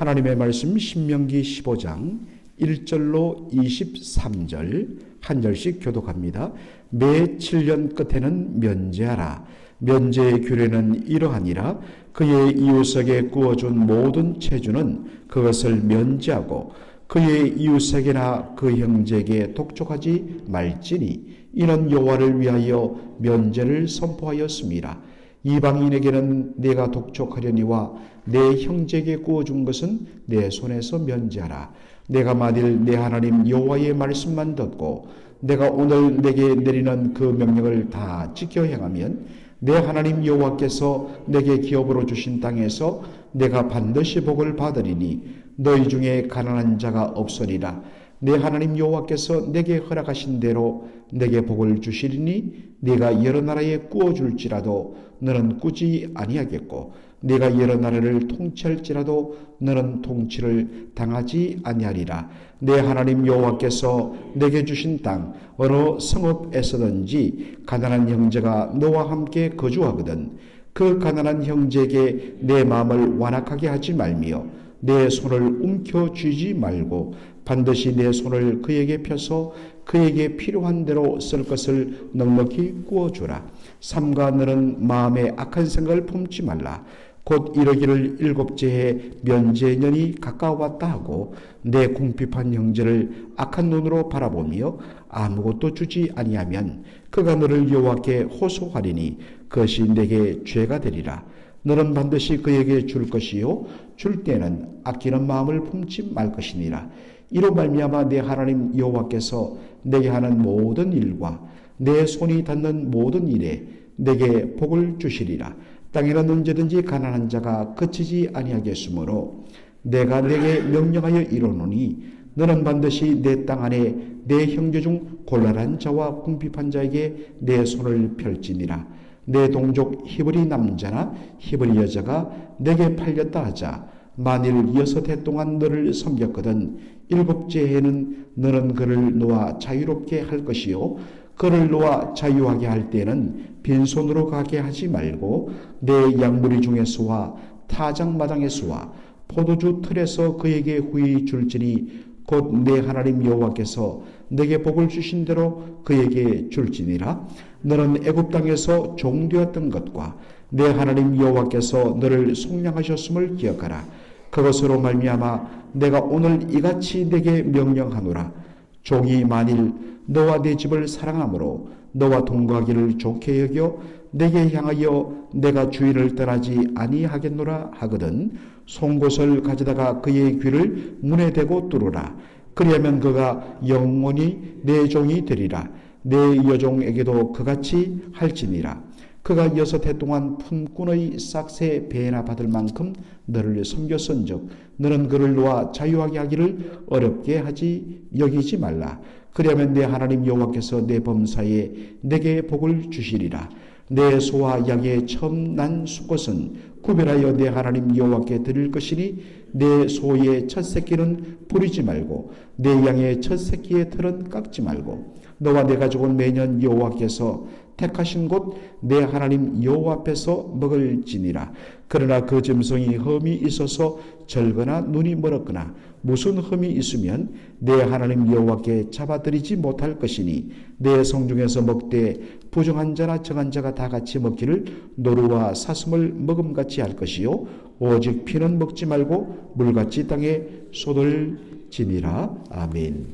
하나님의 말씀 신명기 15장 1절로 23절 한 절씩 교독합니다. 매 7년 끝에는 면제하라. 면제의 규례는 이러하니라. 그의 이웃에게 구워준 모든 체주는 그것을 면제하고 그의 이웃에게나 그 형제에게 독촉하지 말지니 이는 여호와를 위하여 면제를 선포하였습니다. 이방인에게는 내가 독촉하려니와 내 형제에게 구워준 것은 내 손에서 면제하라. 내가 만일 내 하나님 여호와의 말씀만 듣고 내가 오늘 내게 내리는 그 명령을 다 지켜 행하면 내 하나님 여호와께서 내게 기업으로 주신 땅에서 내가 반드시 복을 받으리니 너희 중에 가난한 자가 없으리라. 내 하나님 여호와께서 내게 허락하신 대로 내게 복을 주시리니 네가 여러 나라에 꾸어 줄지라도 너는 꾸지 아니하겠고 네가 여러 나라를 통치할지라도 너는 통치를 당하지 아니하리라 내 하나님 여호와께서 내게 주신 땅 어느 성읍에서든지 가난한 형제가 너와 함께 거주하거든 그 가난한 형제에게 내 마음을 완악하게 하지 말며 내 손을 움켜 쥐지 말고 반드시 내 손을 그에게 펴서 그에게 필요한 대로 쓸 것을 넉넉히 구워주라. 삼가 너는 마음에 악한 생각을 품지 말라. 곧 이러기를 일곱째 해 면제년이 가까워왔다 하고 내 궁핍한 형제를 악한 눈으로 바라보며 아무것도 주지 아니하면 그가 너를 여호와께 호소하리니 그것이 내게 죄가 되리라. 너는 반드시 그에게 줄 것이요 줄 때는 아끼는 마음을 품지 말 것이니라. 이로 말미암아 내 하나님 여호와께서 내게 하는 모든 일과 내 손이 닿는 모든 일에 내게 복을 주시리라. 땅에는 언제든지 가난한 자가 그치지 아니하겠으므로 내가 내게 명령하여 이르노니 너는 반드시 내 땅 안에 내 형제 중 곤란한 자와 궁핍한 자에게 내 손을 펼지니라. 내 동족 히브리 남자나 히브리 여자가 내게 팔렸다 하자 만일 여섯 해 동안 너를 섬겼거든 일곱째 해는 너는 그를 놓아 자유롭게 할 것이요 그를 놓아 자유하게 할 때는 빈손으로 가게 하지 말고 내 양무리 중에서와 타작마당에서와 포도주 틀에서 그에게 후히 줄지니 곧 내 하나님 여호와께서 내게 복을 주신 대로 그에게 줄지니라. 너는 애굽 땅에서 종되었던 것과 내 하나님 여호와께서 너를 속량하셨음을 기억하라. 그것으로 말미암아 내가 오늘 이같이 내게 명령하노라 종이 만일 너와 내 집을 사랑함으로 너와 동거하기를 좋게 여겨 내게 향하여 내가 주인을 떠나지 아니하겠노라 하거든 송곳을 가져다가 그의 귀를 문에 대고 뚫으라. 그리하면 그가 영원히 내 종이 되리라. 내 여종에게도 그같이 할지니라 그가 여섯 해 동안 품꾼의 싹새 배나 받을 만큼 너를 섬겼은즉 너는 그를 놓아 자유하게 하기를 어렵게 하지 여기지 말라. 그리하면 내 하나님 여호와께서 내 범사에 내게 복을 주시리라. 내 소와 양의 처음 난 수것은 구별하여 내 하나님 여호와께 드릴 것이니 내 소의 첫 새끼는 부리지 말고 내 양의 첫 새끼의 털은 깎지 말고 너와 내 가족은 매년 여호와께서 택하신 곳 내 하나님 여호와 앞에서 먹을지니라. 그러나 그 짐승이 흠이 있어서 절거나 눈이 멀었거나 무슨 흠이 있으면 내 하나님 여호와께 잡아들이지 못할 것이니 내 성중에서 먹되 부정한 자나 정한 자가 다 같이 먹기를 노루와 사슴을 먹음같이 할 것이요. 오직 피는 먹지 말고 물같이 땅에 쏟을 지니라. 아멘.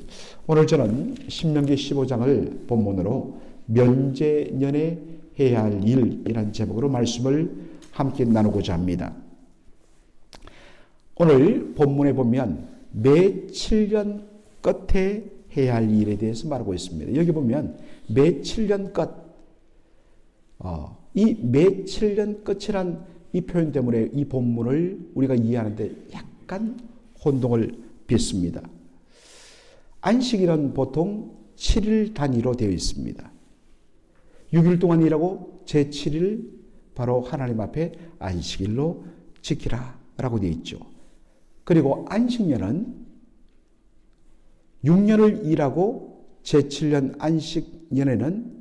오늘 저는 신명기 15장을 본문으로 면제년에 해야 할 일이란 제목으로 말씀을 함께 나누고자 합니다. 오늘 본문에 보면 매 7년 끝에 해야 할 일에 대해서 말하고 있습니다. 여기 보면 매 7년 끝, 어, 이매 7년 끝이란 이 표현 때문에 이 본문을 우리가 이해하는데 약간 혼동을 빚습니다. 안식일은 보통 7일 단위로 되어 있습니다. 6일 동안 일하고 제7일 바로 하나님 앞에 안식일로 지키라 라고 되어 있죠. 그리고 안식년은 6년을 일하고 제7년 안식년에는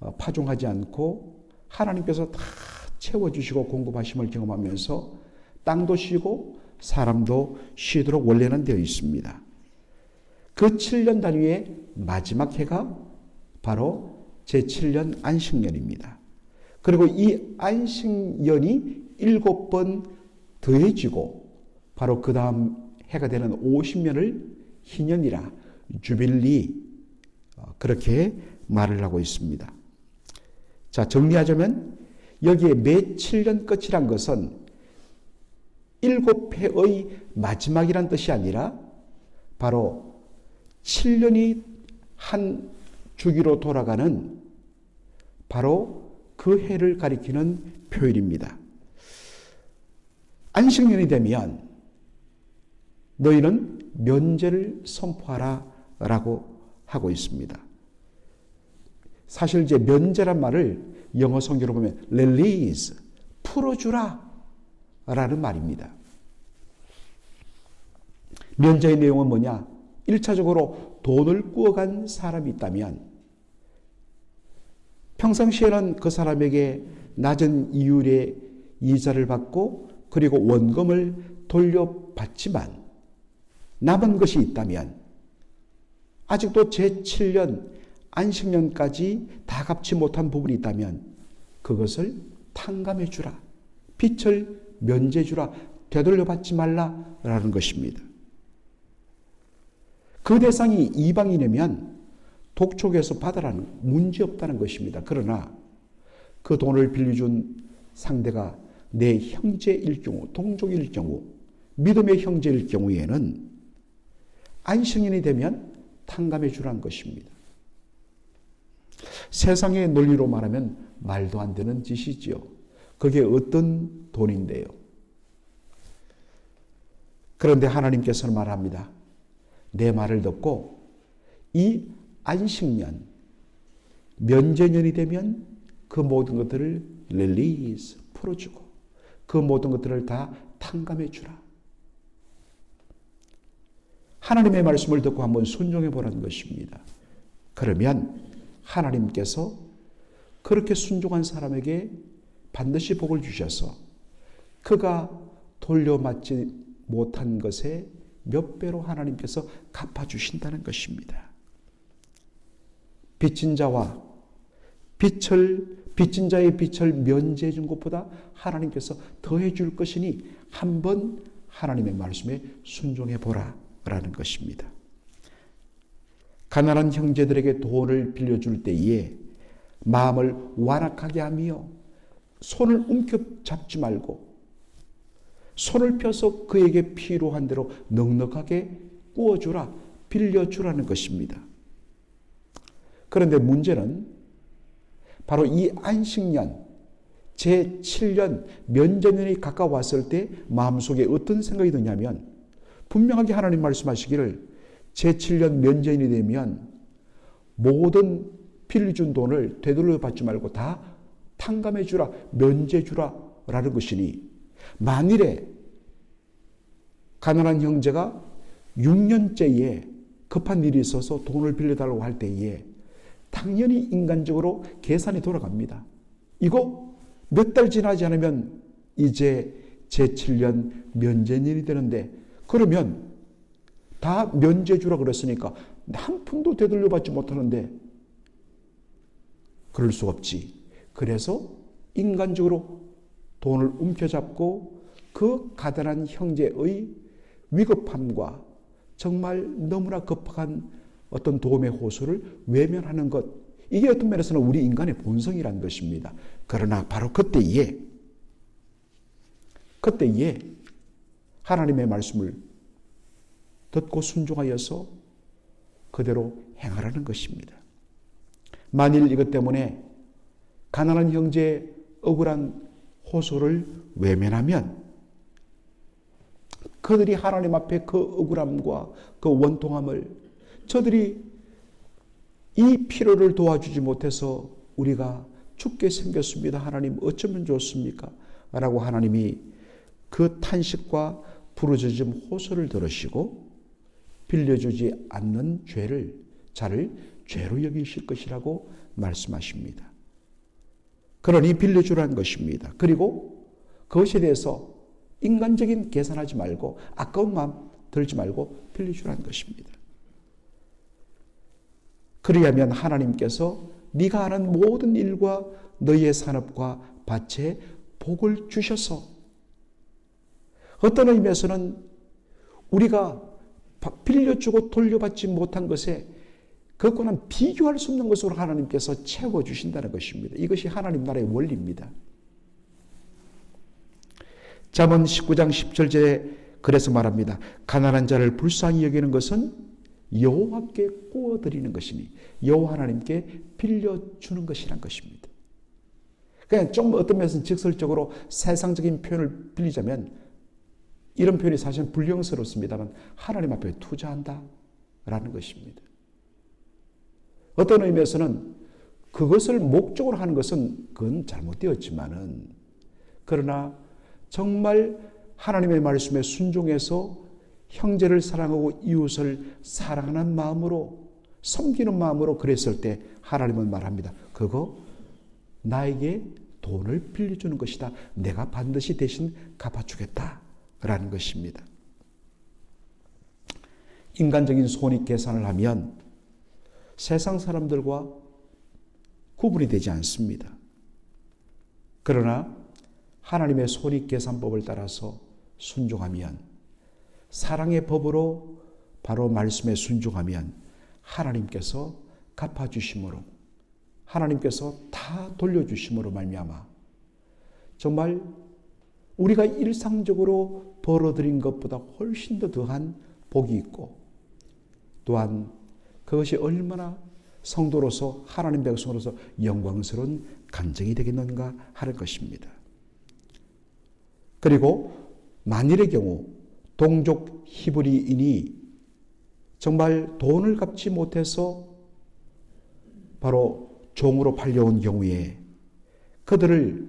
어, 파종하지 않고 하나님께서 다 채워주시고 공급하심을 경험하면서 땅도 쉬고 사람도 쉬도록 원래는 되어 있습니다. 그 7년 단위의 마지막 해가 바로 제7년 안식년입니다. 그리고 이 안식년이 일곱 번 더해지고 바로 그 다음 해가 되는 50년을 희년이라 주빌리 어, 그렇게 말을 하고 있습니다. 자 정리하자면 여기에 매 7년 끝이란 것은 일곱 해의 마지막이란 뜻이 아니라 바로 7년이 한 주기로 돌아가는 바로 그 해를 가리키는 표현입니다. 안식년이 되면 너희는 면제를 선포하라 라고 하고 있습니다. 사실 이제 면제란 말을 영어 성경으로 보면 release, 풀어주라 라는 말입니다. 면제의 내용은 뭐냐? 1차적으로 돈을 꾸어간 사람이 있다면 평상시에는 그 사람에게 낮은 이율의 이자를 받고 그리고 원금을 돌려받지만 남은 것이 있다면 아직도 제7년 안식년까지 다 갚지 못한 부분이 있다면 그것을 탕감해 주라. 빚을 면제 주라. 되돌려 받지 말라라는 것입니다. 그 대상이 이방인이면 독촉에서 받으라는 문제 없다는 것입니다. 그러나 그 돈을 빌려준 상대가 내 형제일 경우, 동족일 경우, 믿음의 형제일 경우에는 안식년이 되면 탕감해 주라는 것입니다. 세상의 논리로 말하면 말도 안 되는 짓이지요. 그게 어떤 돈인데요. 그런데 하나님께서는 말합니다. 내 말을 듣고 이 안식년, 면제년이 되면 그 모든 것들을 릴리스, 풀어주고 그 모든 것들을 다 탕감해 주라. 하나님의 말씀을 듣고 한번 순종해 보라는 것입니다. 그러면 하나님께서 그렇게 순종한 사람에게 반드시 복을 주셔서 그가 돌려받지 못한 것에 몇 배로 하나님께서 갚아주신다는 것입니다. 빚진 자와 빚을 빚진 자의 빚을 면제해 준 것보다 하나님께서 더해 줄 것이니 한번 하나님의 말씀에 순종해 보라라는 것입니다. 가난한 형제들에게 돈을 빌려줄 때에 마음을 완악하게 하며 손을 움켜 잡지 말고 손을 펴서 그에게 필요한 대로 넉넉하게 구워주라, 빌려주라는 것입니다. 그런데 문제는 바로 이 안식년, 제7년 면제년이 가까웠을 때 마음속에 어떤 생각이 드냐면 분명하게 하나님 말씀하시기를 제7년 면제년이 되면 모든 빌려준 돈을 되돌려 받지 말고 다 탕감해 주라, 면제 주라 라는 것이니 만일에 가난한 형제가 6년째에 급한 일이 있어서 돈을 빌려달라고 할 때에 당연히 인간적으로 계산이 돌아갑니다. 이거 몇 달 지나지 않으면 이제 제7년 면제년이 되는데 그러면 다 면제 주라 그랬으니까 한 푼도 되돌려 받지 못하는데 그럴 수 없지. 그래서 인간적으로 돈을 움켜잡고 그 가난한 형제의 위급함과 정말 너무나 급한 어떤 도움의 호소를 외면하는 것. 이게 어떤 면에서는 우리 인간의 본성이라는 것입니다. 그러나 바로 그때에, 그때에 하나님의 말씀을 듣고 순종하여서 그대로 행하라는 것입니다. 만일 이것 때문에 가난한 형제의 억울한 호소를 외면하면 그들이 하나님 앞에 그 억울함과 그 원통함을 저들이 이 필요를 도와주지 못해서 우리가 죽게 생겼습니다. 하나님 어쩌면 좋습니까? 라고 하나님이 그 탄식과 부르짖음 호소를 들으시고 빌려주지 않는 죄를 자를 죄로 여기실 것이라고 말씀하십니다. 그러니 빌려주라는 것입니다. 그리고 그것에 대해서 인간적인 계산하지 말고 아까운 마음 들지 말고 빌려주라는 것입니다. 그리하면 하나님께서 네가 하는 모든 일과 너희의 산업과 밭에 복을 주셔서 어떤 의미에서는 우리가 빌려주고 돌려받지 못한 것에 그것과는 비교할 수 없는 것으로 하나님께서 채워주신다는 것입니다. 이것이 하나님 나라의 원리입니다. 잠언 19장 10절에 그래서 말합니다. 가난한 자를 불쌍히 여기는 것은 여호와께 구워드리는 것이니 여호와 하나님께 빌려 주는 것이란 것입니다. 그냥 좀 어떤 면에서는 직설적으로 세상적인 표현을 빌리자면 이런 표현이 사실은 불경스럽습니다만 하나님 앞에 투자한다 라는 것입니다. 어떤 의미에서는 그것을 목적으로 하는 것은 그건 잘못되었지만은 그러나 정말 하나님의 말씀에 순종해서 형제를 사랑하고 이웃을 사랑하는 마음으로 섬기는 마음으로 그랬을 때 하나님은 말합니다. 그거 나에게 돈을 빌려주는 것이다. 내가 반드시 대신 갚아주겠다. 라는 것입니다. 인간적인 손익 계산을 하면 세상 사람들과 구분이 되지 않습니다. 그러나 하나님의 손익 계산법을 따라서 순종하면 사랑의 법으로 바로 말씀에 순종하면 하나님께서 갚아 주심으로 하나님께서 다 돌려 주심으로 말미암아 정말 우리가 일상적으로 벌어들인 것보다 훨씬 더 더한 복이 있고 또한 그것이 얼마나 성도로서 하나님 백성으로서 영광스러운 감정이 되겠는가 하는 것입니다. 그리고 만일의 경우 동족 히브리인이 정말 돈을 갚지 못해서 바로 종으로 팔려온 경우에 그들을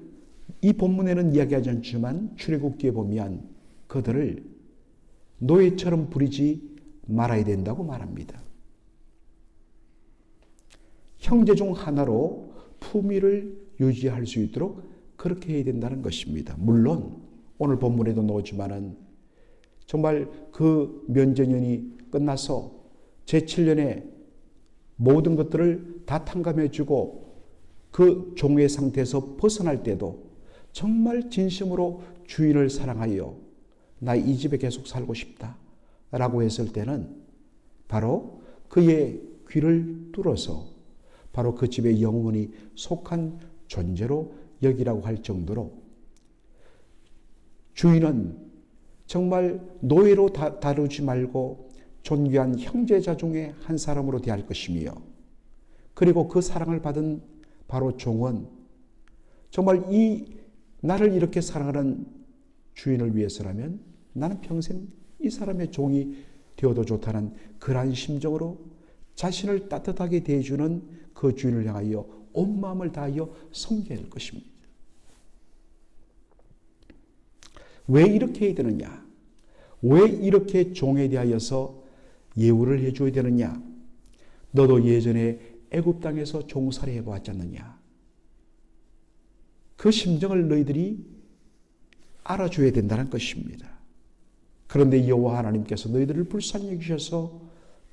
이 본문에는 이야기하지 않지만 출애굽기에 보면 그들을 노예처럼 부리지 말아야 된다고 말합니다. 형제 중 하나로 품위를 유지할 수 있도록 그렇게 해야 된다는 것입니다. 물론 오늘 본문에도 나오지만은 정말 그 면제년이 끝나서 제7년에 모든 것들을 다 탕감해 주고 그 종의 상태에서 벗어날 때도 정말 진심으로 주인을 사랑하여 나 이 집에 계속 살고 싶다. 라고 했을 때는 바로 그의 귀를 뚫어서 바로 그 집에 영원히 속한 존재로 여기라고 할 정도로 주인은 정말 노예로 다, 다루지 말고 존귀한 형제자 중에 한 사람으로 대할 것이며 그리고 그 사랑을 받은 바로 종은 정말 이 나를 이렇게 사랑하는 주인을 위해서라면 나는 평생 이 사람의 종이 되어도 좋다는 그러한 심정으로 자신을 따뜻하게 대해주는 그 주인을 향하여 온 마음을 다하여 섬겨야 할 것입니다. 왜 이렇게 해야 되느냐? 왜 이렇게 종에 대하여서 예우를 해줘야 되느냐? 너도 예전에 애굽 땅에서 종살이 해보았지 않느냐? 그 심정을 너희들이 알아줘야 된다는 것입니다. 그런데 여호와 하나님께서 너희들을 불쌍히 여기셔서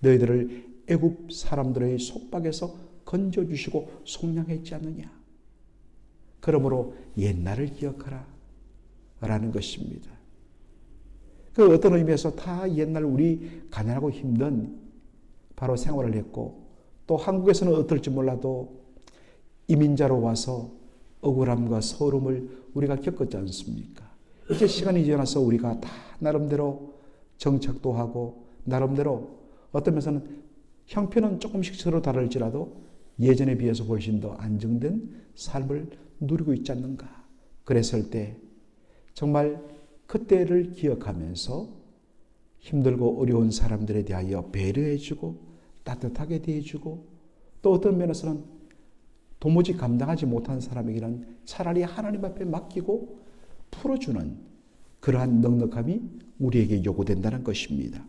너희들을 애굽 사람들의 속박에서 건져 주시고 속량했지 않느냐? 그러므로 옛날을 기억하라 라는 것입니다. 그 어떤 의미에서 다 옛날 우리 가난하고 힘든 바로 생활을 했고 또 한국에서는 어떨지 몰라도 이민자로 와서 억울함과 서름을 우리가 겪었지 않습니까? 이제 시간이 지나서 우리가 다 나름대로 정착도 하고 나름대로 어떤 면에서는 형편은 조금씩 서로 다를지라도 예전에 비해서 훨씬 더 안정된 삶을 누리고 있지 않는가. 그랬을 때 정말 그때를 기억하면서 힘들고 어려운 사람들에 대하여 배려해주고 따뜻하게 대해주고 또 어떤 면에서는 도무지 감당하지 못한 사람에게는 차라리 하나님 앞에 맡기고 풀어주는 그러한 넉넉함이 우리에게 요구된다는 것입니다.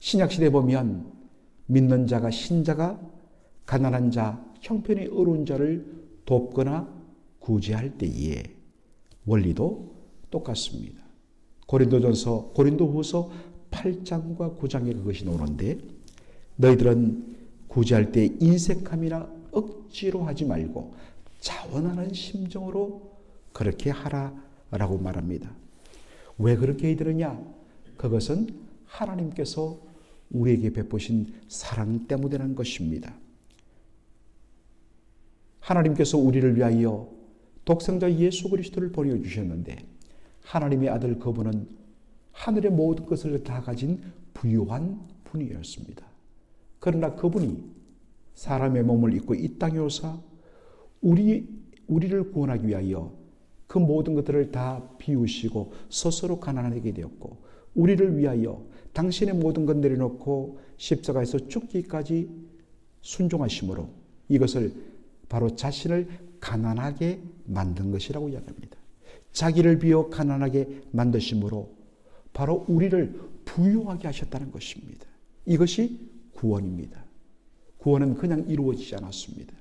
신약시대 보면 믿는 자가 신자가 가난한 자, 형편이 어려운 자를 돕거나 구제할 때에 원리도 똑같습니다. 고린도전서 고린도후서 8장과 9장에 그것이 나오는데 너희들은 구제할 때 인색함이나 억지로 하지 말고 자원하는 심정으로 그렇게 하라라고 말합니다. 왜 그렇게 해드느냐? 그것은 하나님께서 우리에게 베푸신 사랑 때문이라는 것입니다. 하나님께서 우리를 위하여 독생자 예수 그리스도를 보내주셨는데 하나님의 아들 그분은 하늘의 모든 것을 다 가진 부유한 분이었습니다. 그러나 그분이 사람의 몸을 입고 이 땅에 오사 우리 우리를 구원하기 위하여 그 모든 것들을 다 비우시고 스스로 가난하게 되었고 우리를 위하여 당신의 모든 것 내려놓고 십자가에서 죽기까지 순종하심으로 이것을 바로 자신을 가난하게 만든 것이라고 이야기합니다. 자기를 비워 가난하게 만드심으로 바로 우리를 부유하게 하셨다는 것입니다. 이것이 구원입니다. 구원은 그냥 이루어지지 않았습니다.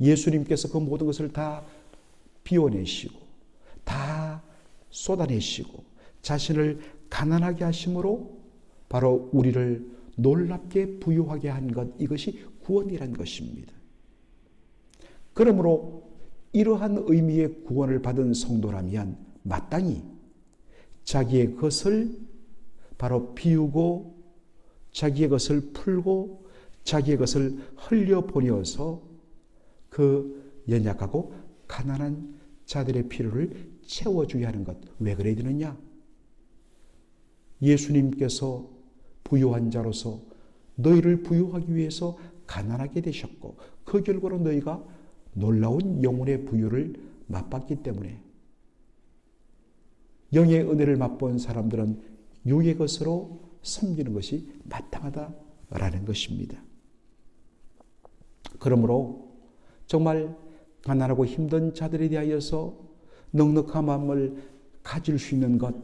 예수님께서 그 모든 것을 다 비워내시고 다 쏟아내시고 자신을 가난하게 하심으로 바로 우리를 놀랍게 부유하게 한 것 이것이 구원이란 것입니다. 그러므로 이러한 의미의 구원을 받은 성도라면 마땅히 자기의 것을 바로 비우고 자기의 것을 풀고 자기의 것을 흘려보내어서 그 연약하고 가난한 자들의 필요를 채워줘야 하는 것. 왜 그래야 되느냐? 예수님께서 부유한 자로서 너희를 부유하기 위해서 가난하게 되셨고 그 결과로 너희가 놀라운 영혼의 부유를 맛봤기 때문에 영의 은혜를 맛본 사람들은 육의 것으로 섬기는 것이 마땅하다라는 것입니다. 그러므로 정말 가난하고 힘든 자들에 대하여서 넉넉한 마음을 가질 수 있는 것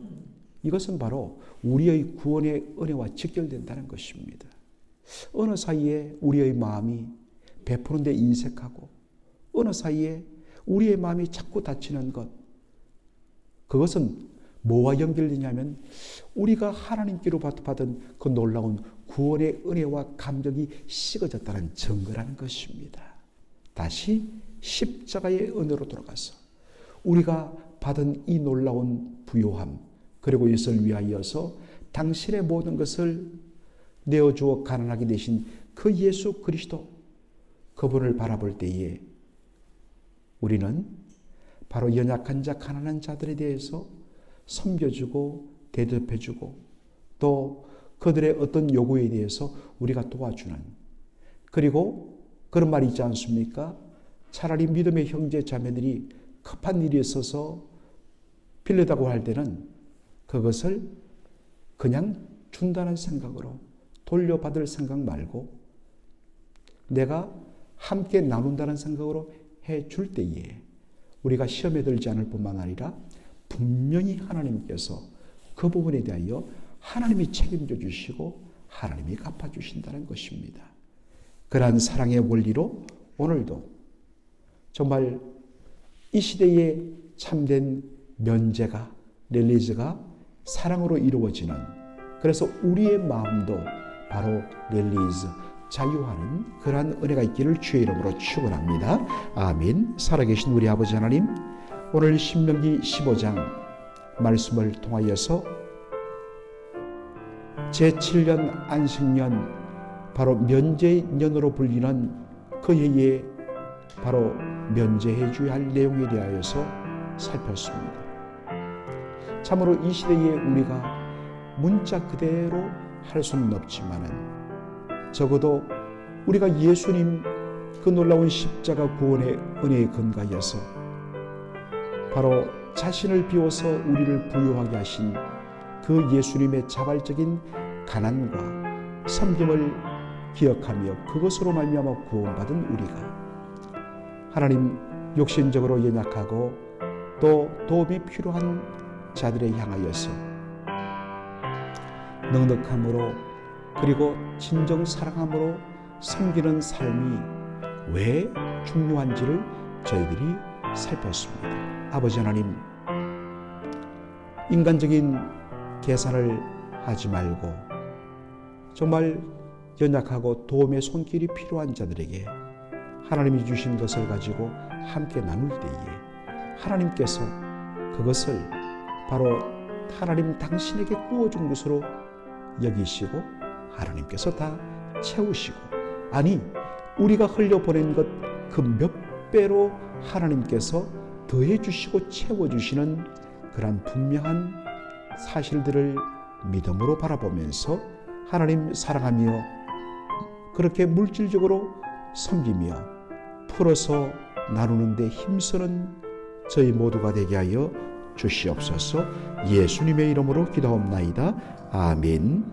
이것은 바로 우리의 구원의 은혜와 직결된다는 것입니다. 어느 사이에 우리의 마음이 베푸는데 인색하고 어느 사이에 우리의 마음이 자꾸 다치는 것 그것은 뭐와 연결되냐면 우리가 하나님께로 받은 그 놀라운 구원의 은혜와 감격이 식어졌다는 증거라는 것입니다. 다시 십자가의 은혜로 돌아가서 우리가 받은 이 놀라운 부요함 그리고 이것을 위하여서 당신의 모든 것을 내어주어 가난하게 되신 그 예수 그리스도 그분을 바라볼 때에 우리는 바로 연약한 자, 가난한 자들에 대해서 섬겨주고 대접해주고 또 그들의 어떤 요구에 대해서 우리가 도와주는 그리고 그런 말이 있지 않습니까? 차라리 믿음의 형제 자매들이 급한 일이 있어서 빌려다고 할 때는 그것을 그냥 준다는 생각으로 돌려받을 생각 말고 내가 함께 나눈다는 생각으로 해 줄 때에 우리가 시험에 들지 않을 뿐만 아니라 분명히 하나님께서 그 부분에 대하여 하나님이 책임져 주시고 하나님이 갚아 주신다는 것입니다. 그러한 사랑의 원리로 오늘도 정말 이 시대에 참된 면제가 렐리즈가 사랑으로 이루어지는 그래서 우리의 마음도 바로 렐리즈 자유하는 그러한 은혜가 있기를 주의 이름으로 축원합니다. 아멘. 살아계신 우리 아버지 하나님 오늘 신명기 15장 말씀을 통하여서 제7년 안식년 바로 면제년으로 불리는 그 해에 바로 면제해 줘야 할 내용에 대하여서 살폈습니다. 참으로 이 시대에 우리가 문자 그대로 할 수는 없지만은 적어도 우리가 예수님 그 놀라운 십자가 구원의 은혜에 근거하여서 바로 자신을 비워서 우리를 부유하게 하신 그 예수님의 자발적인 가난과 섬김을 기억하며 그것으로 말미암아 구원받은 우리가 하나님 욕심적으로 연약하고 또 도움이 필요한 자들에 향하여서 넉넉함으로 그리고 진정 사랑함으로 섬기는 삶이 왜 중요한지를 저희들이 살폈습니다. 아버지 하나님, 인간적인 계산을 하지 말고 정말 연약하고 도움의 손길이 필요한 자들에게 하나님이 주신 것을 가지고 함께 나눌 때에 하나님께서 그것을 바로 하나님 당신에게 구워준 것으로 여기시고 하나님께서 다 채우시고 아니 우리가 흘려보낸 것 그 몇 배로 하나님께서 더해 주시고 채워 주시는 그러한 분명한 사실들을 믿음으로 바라보면서 하나님 사랑하며 그렇게 물질적으로 섬기며 풀어서 나누는 데 힘쓰는 저희 모두가 되게 하여 주시옵소서 예수님의 이름으로 기도옵나이다. 아멘.